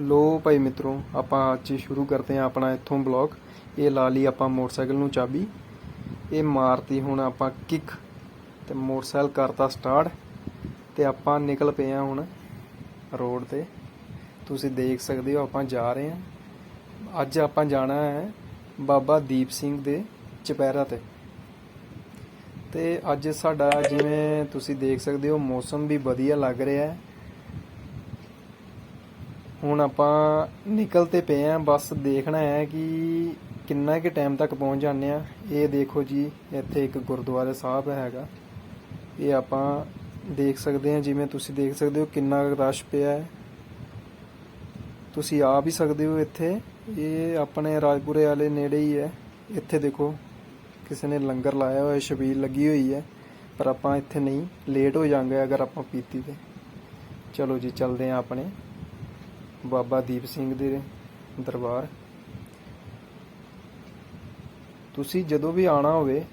ਲੋ ਭਾਈ ਮਿੱਤਰੋ, ਆਪਾਂ ਅੱਜ ਸ਼ੁਰੂ ਕਰਦੇ ਹਾਂ ਆਪਣਾ ਇੱਥੋਂ ਬਲੌਗ। ਇਹ ਲਾ ਲਈ ਆਪਾਂ ਮੋਟਰਸਾਈਕਲ ਨੂੰ ਚਾਬੀ। ਇਹ ਮਾਰਤੀ ਹੁਣ ਆਪਾਂ ਕਿੱਕ ਤੇ ਮੋਟਰਸਾਈਕਲ ਕਰਤਾ ਸਟਾਰਟ। ਤੇ ਆਪਾਂ ਨਿਕਲ ਪਏ ਹਾਂ ਹੁਣ ਰੋਡ ਤੇ। ਤੁਸੀਂ ਦੇਖ ਸਕਦੇ ਹੋ ਆਪਾਂ ਜਾ ਰਹੇ ਹਾਂ। ਅੱਜ ਆਪਾਂ ਜਾਣਾ ਹੈ ਬਾਬਾ ਦੀਪ ਸਿੰਘ ਦੇ ਚੁਪਹਿਰਾ ਤੇ। ਤੇ ਅੱਜ ਸਾਡਾ ਜਿਵੇਂ ਤੁਸੀਂ ਦੇਖ ਸਕਦੇ ਹੋ ਮੌਸਮ ਵੀ ਵਧੀਆ ਲੱਗ ਰਿਹਾ ਹੈ। ਹੁਣ ਆਪਾਂ ਨਿਕਲ ਤੇ ਪਏ ਆਂ, ਬਸ ਦੇਖਣਾ ਹੈ ਕਿ ਕਿੰਨਾ ਕਿ ਟਾਈਮ ਤੱਕ ਪਹੁੰਚ ਜਾਂਦੇ ਆ। ਇਹ ਦੇਖੋ ਜੀ, ਇੱਥੇ ਇੱਕ ਗੁਰਦੁਆਰਾ ਸਾਹਿਬ ਹੈਗਾ। ਇਹ ਆਪਾਂ ਦੇਖ ਸਕਦੇ ਹਾਂ ਜਿਵੇਂ ਤੁਸੀਂ ਦੇਖ ਸਕਦੇ ਹੋ ਕਿੰਨਾ ਕੁ ਰਸ਼ ਪਿਆ ਹੈ। ਤੁਸੀਂ ਆ ਵੀ ਸਕਦੇ ਹੋ ਇੱਥੇ। ਇਹ ਆਪਣੇ ਰਾਜਪੁਰੇ ਵਾਲੇ ਨੇੜੇ ਹੀ ਹੈ। ਇੱਥੇ ਦੇਖੋ, ਕਿਸੇ ਨੇ ਲੰਗਰ ਲਾਇਆ ਹੋਇਆ, ਛਬੀਲ ਲੱਗੀ ਹੋਈ ਹੈ। ਪਰ ਆਪਾਂ ਇੱਥੇ ਨਹੀਂ ਲੇਟ ਹੋ ਜਾਂਗੇ ਅਗਰ ਆਪਾਂ ਪੀਤੀ ਤੇ। ਚਲੋ ਜੀ, ਚੱਲਦੇ ਹਾਂ ਆਪਣੇ। ਬਾਬਾ ਦੀਪ ਸਿੰਘ ਦੇ ਦਰਬਾਰ। ਤੁਸੀਂ ਜਦੋਂ ਵੀ ਆਣਾ ਹੋਵੇ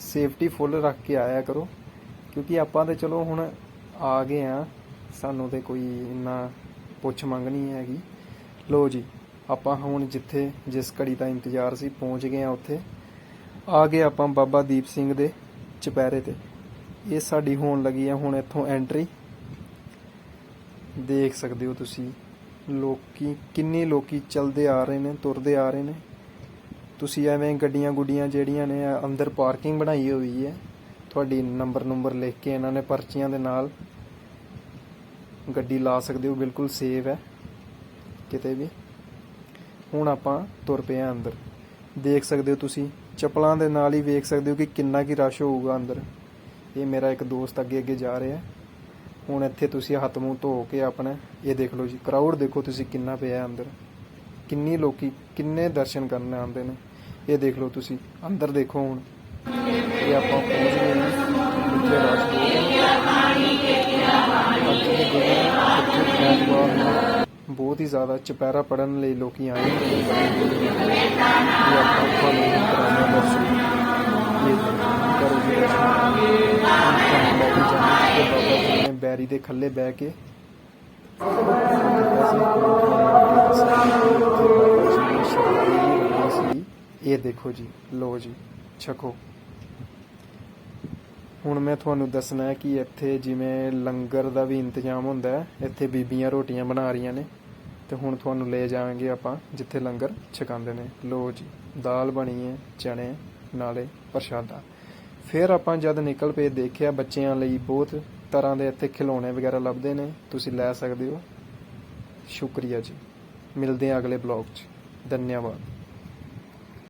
ਸੇਫਟੀ ਫੁੱਲ ਰੱਖ ਕੇ ਆਇਆ ਕਰੋ, ਕਿਉਂਕਿ ਆਪਾਂ ਤੇ ਚਲੋ ਹੁਣ ਆ ਗਏ ਆ, ਸਾਨੂੰ ਤੇ ਕੋਈ ਇੰਨਾ ਪੁੱਛ ਮੰਗ ਨਹੀਂ ਹੈਗੀ। ਲੋ ਜੀ, ਆਪਾਂ ਹੁਣ ਜਿੱਥੇ ਜਿਸ ਘੜੀ ਦਾ ਇੰਤਜ਼ਾਰ ਸੀ ਪਹੁੰਚ ਗਏ ਆ ਉੱਥੇ। ਆ ਗਏ ਆਪਾਂ ਬਾਬਾ ਦੀਪ ਸਿੰਘ ਦੇ ਚੁਪਹਿਰੇ ਤੇ। ਇਹ ਸਾਡੀ ਹੋਣ ਲੱਗੀ ਆ ਹੁਣ ਇੱਥੋਂ ਐਂਟਰੀ ਦੇਖ ਸਕਦੇ ਹੋ ਤੁਸੀਂ ਲੋਕੀ, ਕਿੰਨੇ ਲੋਕੀ ਚੱਲਦੇ ਆ ਰਹੇ ਨੇ, ਤੁਰਦੇ ਆ ਰਹੇ ਨੇ। ਤੁਸੀਂ ਐਵੇਂ ਗੱਡੀਆਂ ਗੁੱਡੀਆਂ ਜਿਹੜੀਆਂ ਨੇ, ਅੰਦਰ ਪਾਰਕਿੰਗ ਬਣਾਈ ਹੋਈ ਹੈ। ਤੁਹਾਡੀ ਨੰਬਰ ਨੰਬਰ ਲਿਖ ਕੇ ਇਹਨਾਂ ਨੇ ਪਰਚੀਆਂ ਦੇ ਨਾਲ ਗੱਡੀ ਲਾ ਸਕਦੇ ਹੋ, ਬਿਲਕੁਲ ਸੇਫ ਹੈ। ਕਿਤੇ ਵੀ। ਹੁਣ ਆਪਾਂ ਤੁਰ ਪਏ ਆ ਅੰਦਰ। ਦੇਖ ਸਕਦੇ ਹੋ ਤੁਸੀਂ, ਚੱਪਲਾਂ ਦੇ ਨਾਲ ਹੀ ਵੇਖ ਸਕਦੇ ਹੋ ਕਿ ਕਿੰਨਾ ਕੀ ਰਸ਼ ਹੋਊਗਾ ਅੰਦਰ। ਇਹ ਮੇਰਾ ਇੱਕ ਦੋਸਤ ਅੱਗੇ ਅੱਗੇ ਜਾ ਰਿਹਾ। ਹੁਣ ਇੱਥੇ ਤੁਸੀਂ ਹੱਥ ਮੂੰਹ ਧੋ ਕੇ ਆਪਣਾ ਇਹ ਦੇਖ ਲਓ ਜੀ ਕਰਾਊਡ ਦੇਖੋ ਤੁਸੀਂ ਕਿੰਨਾ ਪਿਆ ਅੰਦਰ। ਕਿੰਨੀ ਲੋਕੀ, ਕਿੰਨੇ ਦਰਸ਼ਨ ਕਰਨ ਆਉਂਦੇ ਨੇ। ਇਹ ਦੇਖ ਲਓ ਤੁਸੀਂ, ਅੰਦਰ ਦੇਖੋ ਹੁਣ। ਇਹ ਆਪਾਂ ਪਹੁੰਚ ਗਏ ਹਾਂ ਇੱਥੇ ਰਸ਼ ਬਹੁਤ ਹੀ ਜ਼ਿਆਦਾ ਚੁਪਹਿਰਾ ਪੜਨ ਲਈ ਲੋਕੀ ਆਏ ਨੇ। ਜੀ ਦੇ ਖੱਲੇ ਬਹਿ ਕੇ। ਇਹ ਦੇਖੋ ਜੀ ਲੋ ਜੀ, ਛਕੋ। ਹੁਣ ਮੈਂ ਤੁਹਾਨੂੰ ਦੱਸਣਾ ਹੈ ਕਿ ਇੱਥੇ ਜਿਵੇਂ ਲੰਗਰ ਦਾ ਵੀ ਇੰਤਜ਼ਾਮ ਹੁੰਦਾ ਹੈ, ਇੱਥੇ ਬੀਬੀਆਂ ਰੋਟੀਆਂ ਬਣਾ ਰਹੀਆਂ ਨੇ। ਤੇ ਹੁਣ ਤੁਹਾਨੂੰ ਲੈ ਜਾਵਾਂਗੇ ਆਪਾਂ, ਜਿੱਥੇ ਲੰਗਰ ਛਕਾਉਂਦੇ ਨੇ। ਲੋ ਜੀ, ਦਾਲ ਬਣੀ ਹੈ ਚਣੇ ਨਾਲੇ ਪ੍ਰਸ਼ਾਦਾ। ਫਿਰ ਆਪਾਂ ਜਦ ਨਿਕਲ ਪਏ ਦੇਖਿਆ ਬੱਚਿਆਂ ਲਈ ਬਹੁਤ ਤਰ੍ਹਾਂ ਦੇ ਇੱਥੇ ਖਿਡੌਣੇ ਵਗੈਰਾ ਲੱਭਦੇ ਨੇ, ਤੁਸੀਂ ਲੈ ਸਕਦੇ ਹੋ। ਸ਼ੁਕਰੀਆ ਜੀ। ਮਿਲਦੇ ਹਾਂ ਅਗਲੇ ਬਲੌਗ 'ਚ। ਧੰਨਵਾਦ।